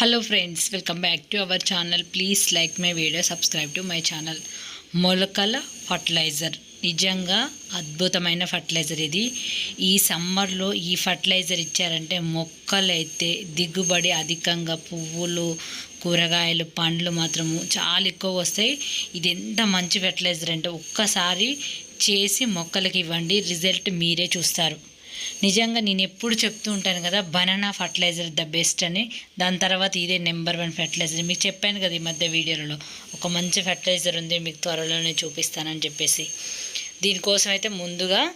Hello friends welcome back to our channel please like my video subscribe to my channel మొలకల fertiliser నిజంగా అద్భుతమైన fertiliser ఇది ఈ సమ్మర్లో ఈ ఫర్టిలైజర్ ఇచ్చారంటే మొక్కలైతే దిగుబడి అధికంగా పువ్వులు కూరగాయలు పండ్లు మాత్రము చాలా ఎక్కువ వస్తాయి. ఇది ఎంత మంచి ఫర్టిలైజర్ అంటే ఒక్కసారి చేసి మొక్కలకి ఇవ్వండి. రిజల్ట్ మీరే చూస్తారు. నిజంగా నేను ఎప్పుడు చెప్తూ ఉంటాను కదా బనానా ఫర్టిలైజర్ ద బెస్ట్ అని. దాని తర్వాత ఇదే నెంబర్ వన్ ఫర్టిలైజర్ మీకు చెప్పాను కదా ఈ మధ్య వీడియోలలో ఒక మంచి ఫర్టిలైజర్ ఉంది మీకు త్వరలోనే చూపిస్తానని చెప్పేసి. దీనికోసం అయితే ముందుగా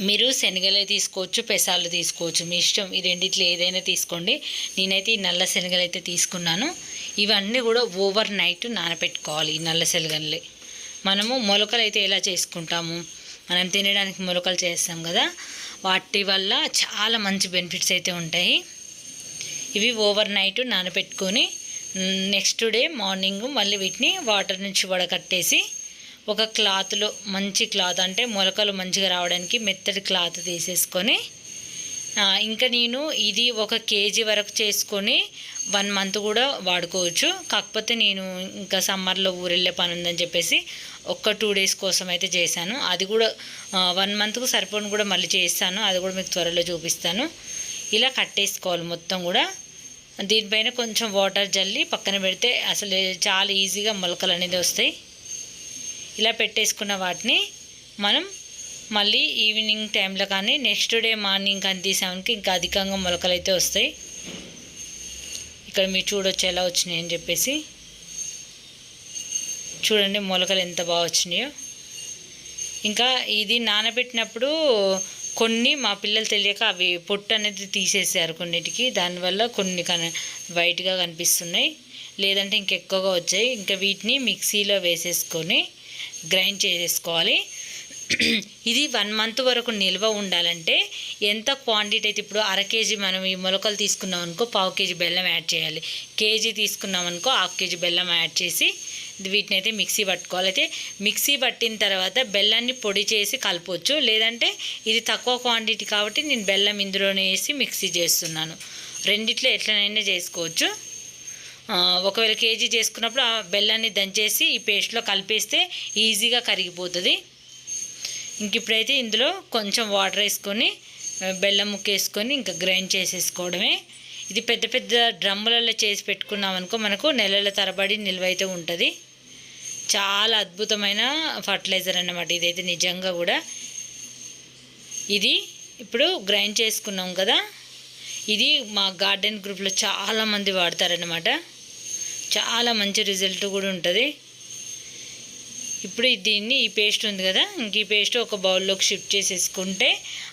మీరు శనగలు తీసుకోవచ్చు పెసాలు తీసుకోవచ్చు. మీ ఇష్టం ఈ రెండిట్లో ఏదైనా తీసుకోండి. నేనైతే ఈ నల్ల శనగలు అయితే తీసుకున్నాను. ఇవన్నీ కూడా ఓవర్ నైట్ నానబెట్టుకోవాలి ఈ నల్ల శనగల్ని. మనము మొలకలు అయితే ఎలా చేసుకుంటాము? మనం తినడానికి మొలకలు చేస్తాం కదా వాటి వల్ల చాలా మంచి బెనిఫిట్స్ అయితే ఉంటాయి. ఇవి ఓవర్ నైట్ నానబెట్టుకొని నెక్స్ట్ డే మార్నింగ్ మళ్ళీ వీటిని వాటర్ నుంచి వడకట్టేసి ఒక క్లాత్లో మంచి క్లాత్ అంటే మొలకలు మంచిగా రావడానికి మెత్తటి క్లాత్ తీసేసుకొని ఇంకా నేను ఇది ఒక కేజీ వరకు చేసుకొని వన్ మంత్ కూడా వాడుకోవచ్చు. కాకపోతే నేను ఇంకా సమ్మర్లో ఊరెళ్ళే పని ఉందని చెప్పేసి ఒక్క టూ డేస్ కోసం అయితే చేశాను. అది కూడా వన్ మంత్కు సరిపోను కూడా మళ్ళీ చేస్తాను. అది కూడా మీకు త్వరలో చూపిస్తాను. ఇలా కట్టేసుకోవాలి మొత్తం కూడా. దీనిపైన కొంచెం వాటర్ జల్లి పక్కన పెడితే అసలు చాలా ఈజీగా మొలకలు అనేది వస్తాయి. ఇలా పెట్టేసుకున్న వాటిని మనం మళ్ళీ ఈవినింగ్ టైంలో కానీ నెక్స్ట్ డే మార్నింగ్ కానీ తీసామనికి ఇంకా అధికంగా మొలకలు అయితే వస్తాయి. ఇక్కడ మీరు చూడొచ్చు ఎలా వచ్చినాయి అని చెప్పేసి. చూడండి మొలకలు ఎంత బాగా వచ్చినాయో. ఇంకా ఇది నానబెట్టినప్పుడు కొన్ని మా పిల్లలు తెలియక అవి పొట్టు అనేది తీసేసారు కొన్నిటికి. దానివల్ల కొన్ని కన వైట్గా కనిపిస్తున్నాయి. లేదంటే ఇంకెక్కువగా వచ్చాయి. ఇంకా వీటిని మిక్సీలో వేసేసుకొని గ్రైండ్ చేసేసుకోవాలి. ఇది వన్ మంత్ వరకు నిల్వ ఉండాలంటే ఎంత క్వాంటిటీ అయితే ఇప్పుడు అర కేజీ మనం ఈ మొలకలు తీసుకున్నాం అనుకో పావు కేజీ బెల్లం యాడ్ చేయాలి. కేజీ తీసుకున్నాం అనుకో హాఫ్ కేజీ బెల్లం యాడ్ చేసి వీటిని అయితే మిక్సీ పట్టుకోవాలి. అయితే మిక్సీ పట్టిన తర్వాత బెల్లాన్ని పొడి చేసి కలపవచ్చు లేదంటే ఇది తక్కువ క్వాంటిటీ కాబట్టి నేను బెల్లం ఇందులోనే వేసి మిక్సీ చేస్తున్నాను. రెండిట్లో ఎట్లనైనా చేసుకోవచ్చు. ఒకవేళ కేజీ చేసుకున్నప్పుడు ఆ బెల్లాన్ని దంచేసి ఈ పేస్ట్లో కలిపేస్తే ఈజీగా కరిగిపోతుంది. ఇంక ఇప్పుడైతే ఇందులో కొంచెం వాటర్ వేసుకొని బెల్లం ముక్కేసుకొని ఇంకా గ్రైండ్ చేసేసుకోవడమే. ఇది పెద్ద పెద్ద డ్రమ్ములలో చేసి పెట్టుకున్నాం అనుకో మనకు నెలల తరబడి నిల్వ అయితే ఉంటుంది. చాలా అద్భుతమైన ఫర్టిలైజర్ అన్నమాట ఇదైతే నిజంగా కూడా. ఇది ఇప్పుడు గ్రైండ్ చేసుకున్నాం కదా. ఇది మా గార్డెన్ గ్రూప్లో చాలామంది వాడతారనమాట చాలా మంచి రిజల్ట్ కూడా ఉంటుంది. ఇప్పుడు దీన్ని ఈ పేస్ట్ ఉంది కదా ఇంక ఈ పేస్ట్ ఒక బౌల్లోకి షిఫ్ట్ చేసేసుకుంటే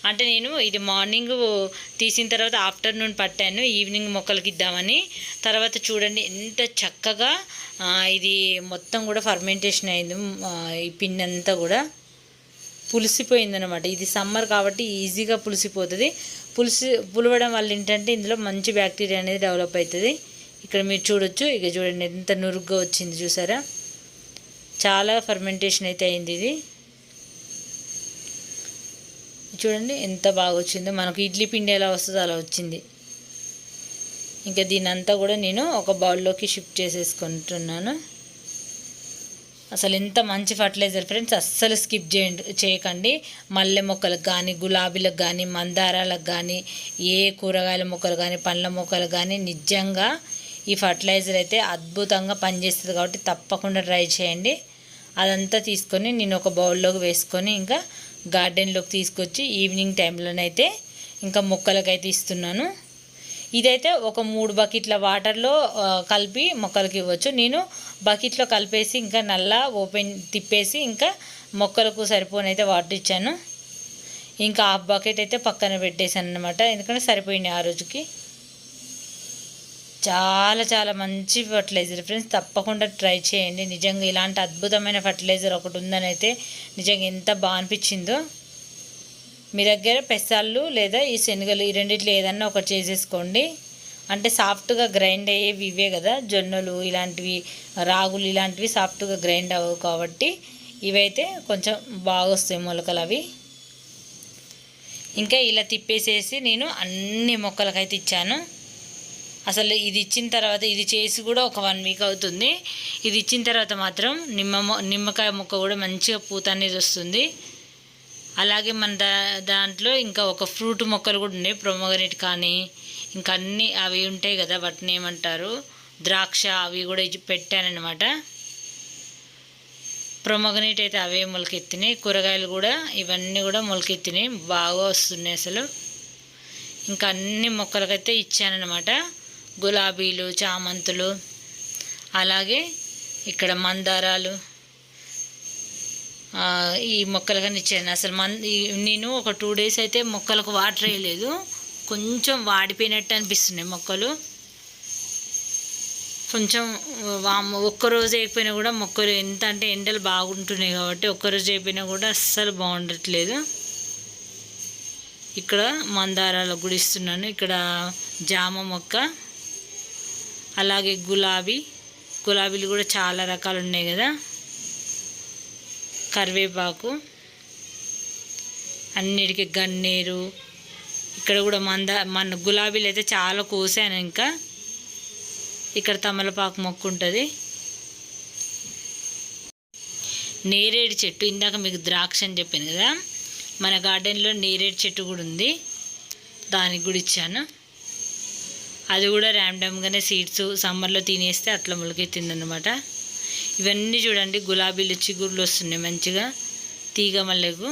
అంటే నేను ఇది మార్నింగ్ తీసిన తర్వాత ఆఫ్టర్నూన్ పట్టాను ఈవినింగ్ మొక్కలకి ఇద్దామని. తర్వాత చూడండి ఎంత చక్కగా ఇది మొత్తం కూడా ఫర్మెంటేషన్ అయింది ఈ పిన్ అంతా కూడా పులిసిపోయిందనమాట ఇది సమ్మర్ కాబట్టి ఈజీగా పులిసిపోతుంది. పులిసి పులవడం వల్ల ఏంటంటే ఇందులో మంచి బ్యాక్టీరియా అనేది డెవలప్ అవుతుంది. ఇక్కడ మీరు చూడొచ్చు ఇక చూడండి ఎంత నురుగ్గా వచ్చింది చూసారా? చాలా ఫర్మెంటేషన్ అయితే అయింది ఇది. చూడండి ఎంత బాగా వచ్చిందో. మనకు ఇడ్లీ పిండి ఎలా వస్తుందో అలా వచ్చింది. ఇంకా దీని అంతా కూడా నేను ఒక బౌల్లోకి షిఫ్ట్ చేసేసుకుంటున్నాను. అసలు ఎంత మంచి ఫర్టిలైజర్ ఫ్రెండ్స్ అస్సలు స్కిప్ చేయండి చేయకండి. మల్లె మొక్కలకు కానీ గులాబీలకు కానీ మందారాలకు కానీ ఏ కూరగాయల మొక్కలు కానీ పండ్ల మొక్కలు కానీ నిజంగా ఈ ఫర్టిలైజర్ అయితే అద్భుతంగా పనిచేస్తుంది కాబట్టి తప్పకుండా ట్రై చేయండి. అదంతా తీసుకొని నేను ఒక బౌల్లోకి వేసుకొని ఇంకా గార్డెన్లోకి తీసుకొచ్చి ఈవినింగ్ టైంలోనైతే ఇంకా మొక్కలకైతే ఇస్తున్నాను. ఇదైతే ఒక మూడు బకెట్ల వాటర్లో కలిపి మొక్కలకి ఇవ్వచ్చు. నేను బకెట్లో కలిపేసి ఇంకా నల్ల ఓపెన్ తిప్పేసి ఇంకా మొక్కలకు సరిపోనైతే వాటర్ ఇచ్చాను. ఇంకా హాఫ్ బకెట్ అయితే పక్కన పెట్టేశాను అనమాట ఎందుకంటే సరిపోయినాయి ఆ రోజుకి. చాలా చాలా మంచి ఫర్టిలైజర్ ఫ్రెండ్స్ తప్పకుండా ట్రై చేయండి. నిజంగా ఇలాంటి అద్భుతమైన ఫర్టిలైజర్ ఒకటి ఉందని అయితే నిజంగా ఎంత బాగా అనిపించిందో. మీ దగ్గర పెసాళ్ళు లేదా ఈ శనగలు ఈ రెండిట్లో ఏదన్నా ఒకటి చేసేసుకోండి. అంటే సాఫ్ట్గా గ్రైండ్ అయ్యేవి ఇవే కదా. జొన్నలు ఇలాంటివి రాగులు ఇలాంటివి సాఫ్ట్గా గ్రైండ్ అవ్వవు కాబట్టి ఇవైతే కొంచెం బాగా వస్తాయి మొలకలు అవి. ఇంకా ఇలా తిప్పేసేసి నేను అన్ని మొక్కలకైతే ఇచ్చాను. అసలు ఇది ఇచ్చిన తర్వాత ఇది చేసి కూడా ఒక వన్ వీక్ అవుతుంది. ఇది ఇచ్చిన తర్వాత మాత్రం నిమ్మ నిమ్మకాయ మొక్క కూడా మంచిగా పూత అనేది వస్తుంది. అలాగే మన దా దాంట్లో ఇంకా ఒక ఫ్రూట్ మొక్కలు కూడా ఉన్నాయి. ప్రొమోగనేట్ కానీ ఇంకా అన్నీ అవి ఉంటాయి కదా వాటిని ఏమంటారు? ద్రాక్ష అవి కూడా పెట్టానమాట పెట్టానన్నమాట. ప్రొమోగనేట్ అయితే అవే మొలకెత్తినాయి. కూరగాయలు కూడా ఇవన్నీ కూడా మొలకెత్తినాయి. బాగా వస్తున్నాయి అసలు. ఇంకా అన్ని మొక్కలకైతే ఇచ్చానమాట గులాబీలు చామంతులు అలాగే ఇక్కడ మందారాలు ఈ మొక్కలు కానీ ఇచ్చాను. అసలు మన్ ఈ- నేను ఒక టూ డేస్ అయితే మొక్కలకు వాటర్ వేయలేదు కొంచెం వాడిపోయినట్టు అనిపిస్తున్నాయి మొక్కలు. కొంచెం ఒక్కరోజు అయిపోయినా కూడా మొక్కలు ఎంత అంటే ఎండలు బాగుంటున్నాయి కాబట్టి ఒక్కరోజు అయిపోయినా కూడా అస్సలు బాగుండట్లేదు. ఇక్కడ మందారాలు కూడా ఇస్తున్నాను ఇక్కడ జామ మొక్క. అలాగే గులాబీ. గులాబీలు కూడా చాలా రకాలు ఉన్నాయి కదా. కరివేపాకు. అన్నిటికీ గన్నేరు. ఇక్కడ కూడా మంద మన గులాబీలు అయితే చాలా కోసాను ఇంకా. ఇక్కడ తమలపాకు మొక్క ఉంటుంది. నేరేడు చెట్టు. ఇందాక మీకు ద్రాక్ష అని చెప్పాను కదా. మన గార్డెన్లో నేరేడు చెట్టు కూడా ఉంది. దానికి కూడా ఇచ్చాను. అది కూడా ర్యాండమ్గానే సీడ్స్ సమ్మర్లో తినేస్తే అట్లా మొలకెత్తిందనమాట ఇవన్నీ చూడండి గులాబీలు చిగుర్లు వస్తున్నాయి మంచిగా. తీగ మల్లెకు.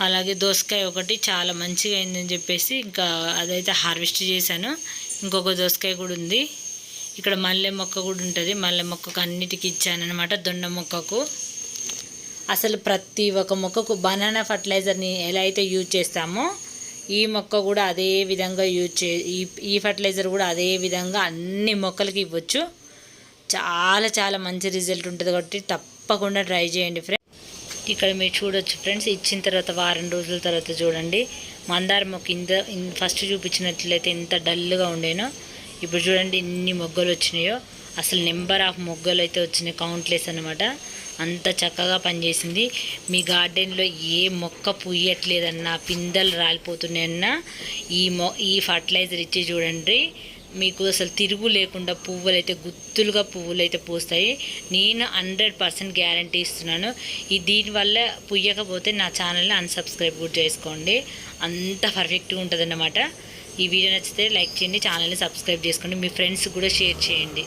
అలాగే దోసకాయ ఒకటి చాలా మంచిగా అయిందని చెప్పేసి ఇంకా అదైతే హార్వెస్ట్ చేశాను. ఇంకొక దోసకాయ కూడా ఉంది. ఇక్కడ మల్లె మొక్క కూడా ఉంటుంది. మల్లె మొక్కకు అన్నిటికీ ఇచ్చానమాట దొండ మొక్కకు. అసలు ప్రతి ఒక్క మొక్కకు బనానా ఫర్టిలైజర్ని ఎలా అయితే యూజ్ చేస్తామో ఈ మొక్క కూడా అదే విధంగా యూజ్ చే ఈ ఫర్టిలైజర్ కూడా అదే విధంగా అన్ని మొక్కలకి ఇవ్వచ్చు. చాలా చాలా మంచి రిజల్ట్ ఉంటుంది కాబట్టి తప్పకుండా ట్రై చేయండి ఫ్రెండ్స్ ఇక్కడ మీరు చూడొచ్చు ఫ్రెండ్స్ ఇచ్చిన తర్వాత వారం రోజుల తర్వాత చూడండి. మందార మొక్క ఇంత ఫస్ట్ చూపించినట్లయితే ఎంత డల్గా ఉండేనో. ఇప్పుడు చూడండి ఎన్ని మొగ్గలు వచ్చినాయో. అసలు నెంబర్ ఆఫ్ మొగ్గలు అయితే వచ్చినాయి కౌంట్లెస్ అనమాట అంత చక్కగా పనిచేసింది. మీ గార్డెన్లో ఏ మొక్క పుయ్యట్లేదన్నా పిందెలు రాలిపోతున్నాయన్నా ఈ మొ ఈ ఫర్టిలైజర్ ఇచ్చి చూడండి. మీకు అసలు తిరుగు లేకుండా పువ్వులు అయితే గుత్తులుగా పువ్వులు అయితే పూస్తాయి. నేను హండ్రెడ్ పర్సెంట్ గ్యారంటీ ఇస్తున్నాను. ఈ దీనివల్ల పుయ్యకపోతే నా ఛానల్ని అన్సబ్స్క్రైబ్ కూడా చేసుకోండి. అంత పర్ఫెక్ట్గా ఉంటుంది ఈ వీడియో నచ్చితే లైక్ చేయండి ఛానల్ని సబ్స్క్రైబ్ చేసుకోండి. మీ ఫ్రెండ్స్ కూడా షేర్ చేయండి.